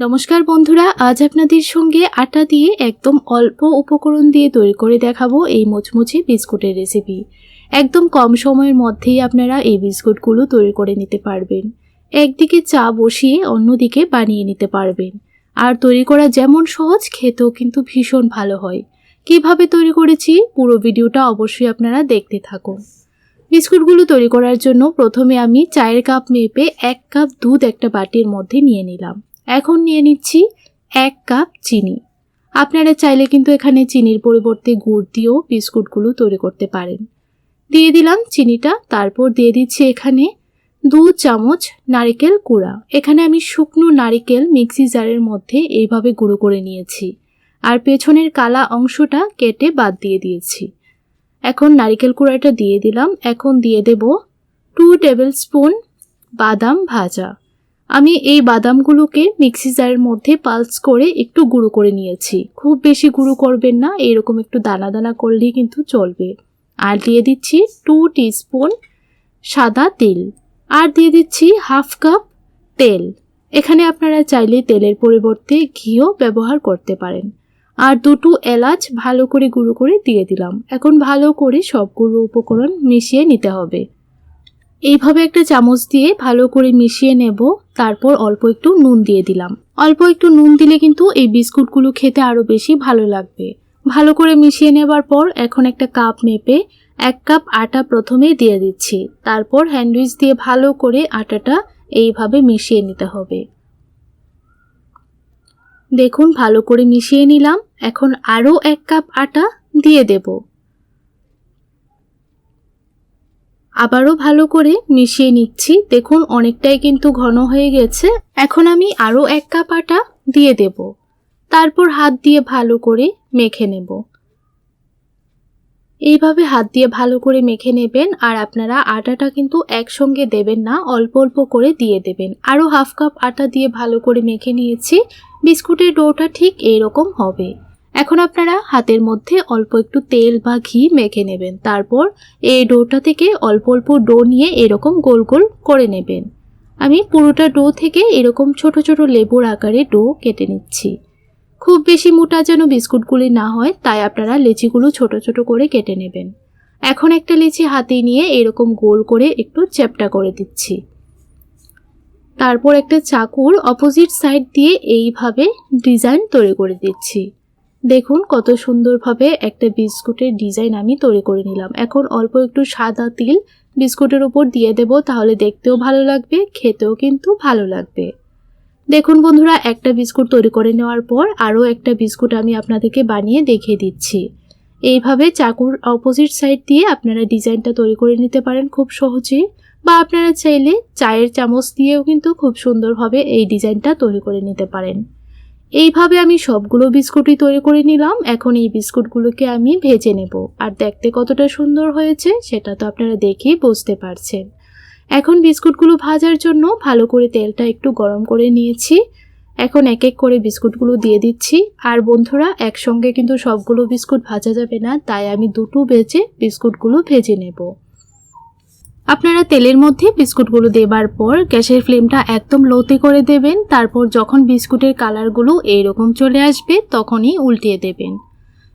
নমস্কার বন্ধুরা, আজ আপনাদের সঙ্গে আটা দিয়ে একদম অল্প উপকরণ দিয়ে তৈরি করে দেখাবো এই মুচমুচে বিস্কুটের রেসিপি একদম কম সময়ের মধ্যেই আপনারা এই বিস্কুটগুলো তৈরি করে নিতে পারবেন। একদিকে চা বসিয়ে অন্যদিকে বানিয়ে নিতে পারবেন। আর তৈরি করা যেমন সহজ, খেতেও কিন্তু ভীষণ ভালো হয়। কীভাবে তৈরি করেছি, পুরো ভিডিওটা অবশ্যই আপনারা দেখতে থাকুন। বিস্কুটগুলো তৈরি করার জন্য প্রথমে আমি চায়ের কাপ মেপে এক কাপ দুধ একটা বাটির মধ্যে নিয়ে নিলাম। এখন নিয়ে নিচ্ছি এক কাপ চিনি। আপনারা চাইলে কিন্তু এখানে চিনির পরিবর্তে গুড় দিয়েও বিস্কুটগুলো তৈরি করতে পারেন। দিয়ে দিলাম চিনিটা, তারপর দিয়ে দিচ্ছি এখানে দু চামচ নারিকেল কুড়া এখানে আমি শুকনো নারিকেল মিক্সি জারের মধ্যে এইভাবে গুঁড়ো করে নিয়েছি। আর পেছনের কালা অংশটা কেটে বাদ দিয়ে দিয়েছি। এখন নারিকেল কুড়াটা দিয়ে দিলাম। এখন দিয়ে দেব টু টেবিল স্পুন বাদাম ভাজা। আমি এই বাদামগুলোকে মিক্সি জারের মধ্যে পালস করে একটু গুঁড়ো করে নিয়েছি। খুব বেশি গুঁড়ো করবেন না, এরকম একটু দানা দানা করলেই কিন্তু চলবে। আর দিয়ে দিচ্ছি টু টিস্পুন সাদা তেল। আর দিয়ে দিচ্ছি হাফ কাপ তেল। এখানে আপনারা চাইলে তেলের পরিবর্তে ঘিও ব্যবহার করতে পারেন। আর দুটো এলাচ ভালো করে গুঁড়ো করে দিয়ে দিলাম। এখন ভালো করে সবগুলো উপকরণ মিশিয়ে নিতে হবে। এইভাবে একটা চামচ দিয়ে ভালো করে মিশিয়ে নেব, তারপর অল্প একটু নুন দিয়ে দিলাম। অল্প একটু নুন দিলে কিন্তু এই বিস্কুটগুলো খেতে আরও বেশি ভালো লাগবে। ভালো করে মিশিয়ে নেবার পর এখন একটা কাপ মেপে এক কাপ আটা প্রথমে দিয়ে দিচ্ছি। তারপর হ্যান্ডউইচ দিয়ে ভালো করে আটাটা এইভাবে মিশিয়ে নিতে হবে। দেখুন, ভালো করে মিশিয়ে নিলাম। এখন আরও এক কাপ আটা দিয়ে দেবো। আবারও ভালো করে মিশিয়ে নিচ্ছি। দেখুন, অনেকটাই কিন্তু ঘন হয়ে গেছে। এখন আমি আরও এক কাপ আটা দিয়ে দেব। তারপর হাত দিয়ে ভালো করে মেখে নেব। এইভাবে হাত দিয়ে ভালো করে মেখে নেবেন আর আপনারা আটাটা কিন্তু একসঙ্গে দেবেন না, অল্প অল্প করে দিয়ে দেবেন। আরও হাফ কাপ আটা দিয়ে ভালো করে মেখে নিয়েছি। বিস্কুটের ডোটা ঠিক এইরকম হবে। এখন আপনারা হাতের মধ্যে অল্প একটু তেল বা ঘি মেখে নেবেন। তারপর এই ডোটা থেকে অল্প অল্প ডো নিয়ে এরকম গোল গোল করে নেবেন। আমি পুরোটা ডো থেকে এরকম ছোট ছোট লেবুর আকারে ডো কেটে নিচ্ছি। খুব বেশি মোটা যেন বিস্কুটগুলি না হয়, তাই আপনারা লেচিগুলো ছোট ছোট করে কেটে নেবেন। এখন একটা লিচি হাতে নিয়ে এরকম গোল করে একটু চ্যাপটা করে দিচ্ছি। তারপর একটা চাকুর অপোজিট সাইড দিয়ে এইভাবে ডিজাইন তৈরি করে দিচ্ছি। দেখুন কত সুন্দরভাবে একটা বিস্কুটের ডিজাইন আমি তৈরি করে নিলাম। এখন অল্প একটু সাদা তিল বিস্কুটের উপর দিয়ে দেব, তাহলে দেখতেও ভালো লাগবে, খেতেও কিন্তু ভালো লাগবে। দেখুন বন্ধুরা, একটা বিস্কুট তৈরি করে নেওয়ার পর আরও একটা বিস্কুট আমি আপনাদেরকে বানিয়ে দেখিয়ে দিচ্ছি। এইভাবে চাকুর অপোজিট সাইড দিয়ে আপনারা ডিজাইনটা তৈরি করে নিতে পারেন খুব সহজেই বা আপনারা চাইলে চায়ের চামচ দিয়েও কিন্তু খুব সুন্দরভাবে এই ডিজাইনটা তৈরি করে নিতে পারেন। এইভাবে আমি সবগুলো বিস্কুটই তৈরি করে নিলাম। এখন এই বিস্কুটগুলোকে আমি ভেজে নেব। আর দেখতে কতটা সুন্দর হয়েছে, সেটা তো আপনারা দেখেই বুঝতে পারছেন। এখন বিস্কুটগুলো ভাজার জন্য ভালো করে তেলটা একটু গরম করে নিয়েছি। এখন এক এক করে বিস্কুটগুলো দিয়ে দিচ্ছি। আর বন্ধুরা, একসঙ্গে কিন্তু সবগুলো বিস্কুট ভাজা যাবে না, তাই আমি দুটো ভেজে বিস্কুটগুলো ভেজে নেব। আপনারা তেলের মধ্যে বিস্কুটগুলো দেবার পর গ্যাসের ফ্লেমটা একদম লোতে করে দেবেন। তারপর যখন বিস্কুটের কালারগুলো এইরকম চলে আসবে, তখনই উল্টিয়ে দেবেন।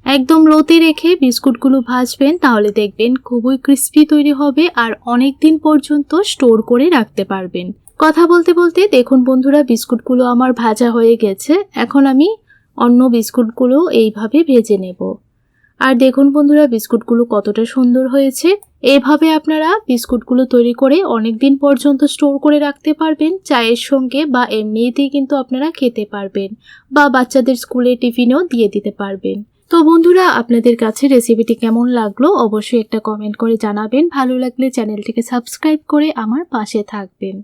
একদম লোতে রেখে বিস্কুটগুলো ভাজবেন, তাহলে দেখবেন খুবই ক্রিস্পি তৈরি হবে আর অনেক দিন পর্যন্ত স্টোর করে রাখতে পারবেন। কথা বলতে বলতে দেখুন বন্ধুরা, বিস্কুটগুলো আমার ভাজা হয়ে গেছে। এখন আমি অন্য বিস্কুটগুলো এইভাবে ভেজে নেব। আর দেখুন বন্ধুরা, বিস্কুটগুলো কতটা সুন্দর হয়েছে। এভাবে আপনারা বিস্কুটগুলো তৈরি করে অনেক দিন পর্যন্ত স্টোর করে রাখতে পারবেন, চায়ের সঙ্গে বা এমনিতেই কিন্তু আপনারা খেতে পারবেন বা বাচ্চাদের স্কুলে টিফিনেও দিয়ে দিতে পারবেন। তো বন্ধুরা, আপনাদের কাছে রেসিপিটি কেমন লাগল অবশ্যই একটা কমেন্ট করে জানাবেন। ভালো লাগলে চ্যানেলটিকে সাবস্ক্রাইব করে আমার পাশে থাকবেন।